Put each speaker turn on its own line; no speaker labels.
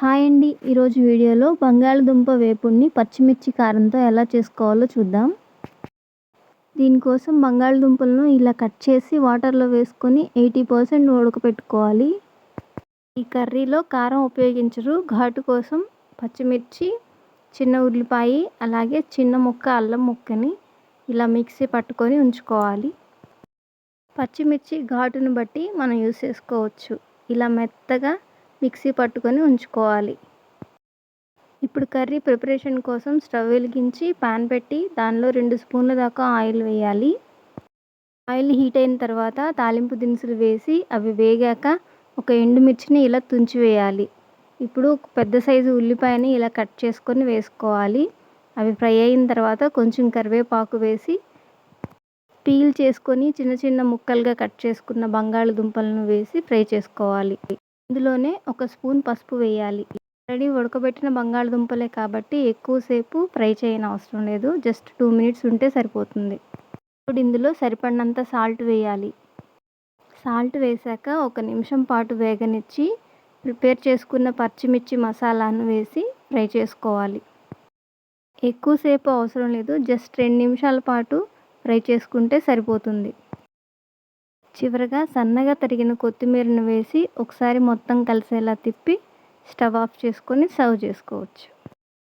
Hi అండి. ఈరోజు వీడియోలో బంగాళదుంప వేపుడిని పచ్చిమిర్చి కారంతో ఎలా చేసుకోవాలో చూద్దాం. దీనికోసం బంగాళదుంపలను ఇలా కట్ చేసి వాటర్లో వేసుకొని ఎయిటీ పర్సెంట్ ఉడకపెట్టుకోవాలి. ఈ కర్రీలో కారం ఉపయోగించరు. ఘాటు కోసం పచ్చిమిర్చి చిన్న ఉల్లిపాయ అలాగే చిన్న ముక్క అల్లం ముక్కని ఇలా మిక్సీ పట్టుకొని ఉంచుకోవాలి. పచ్చిమిర్చి ఘాటును బట్టి మనం యూస్ చేసుకోవచ్చు. ఇలా మెత్తగా మిక్సీ పట్టుకొని ఉంచుకోవాలి. ఇప్పుడు కర్రీ ప్రిపరేషన్ కోసం స్టవ్ వెలిగించి పాన్ పెట్టి దానిలో రెండు స్పూన్ల దాకా ఆయిల్ వేయాలి. ఆయిల్ హీట్ అయిన తర్వాత తాలింపు దినుసులు వేసి అవి వేగాక ఒక ఎండుమిర్చిని ఇలా తుంచి వేయాలి. ఇప్పుడు పెద్ద సైజు ఉల్లిపాయని ఇలా కట్ చేసుకొని వేసుకోవాలి. అవి ఫ్రై అయిన తర్వాత కొంచెం కరివేపాకు వేసి పీల్ చేసుకొని చిన్న చిన్న ముక్కలుగా కట్ చేసుకున్న బంగాళదుంపలను వేసి ఫ్రై చేసుకోవాలి. ఇందులోనే ఒక స్పూన్ పసుపు వేయాలి. ఆల్రెడీ ఉడకబెట్టిన బంగాళదుంపలే కాబట్టి ఎక్కువసేపు ఫ్రై చేయని అవసరం లేదు. జస్ట్ టూ మినిట్స్ ఉంటే సరిపోతుంది. ఇప్పుడు ఇందులో సరిపడినంత సాల్ట్ వేయాలి. సాల్ట్ వేశాక ఒక నిమిషం పాటు వేగనిచ్చి ప్రిపేర్ చేసుకున్న పచ్చిమిర్చి మసాలాను వేసి ఫ్రై చేసుకోవాలి. ఎక్కువసేపు అవసరం లేదు. జస్ట్ రెండు నిమిషాల పాటు ఫ్రై చేసుకుంటే సరిపోతుంది. చివరగా సన్నగా తరిగిన కొత్తిమీరను వేసి ఒకసారి మొత్తం కలిసేలా తిప్పి స్టవ్ ఆఫ్ చేసుకొని సర్వ్ చేసుకోవచ్చు.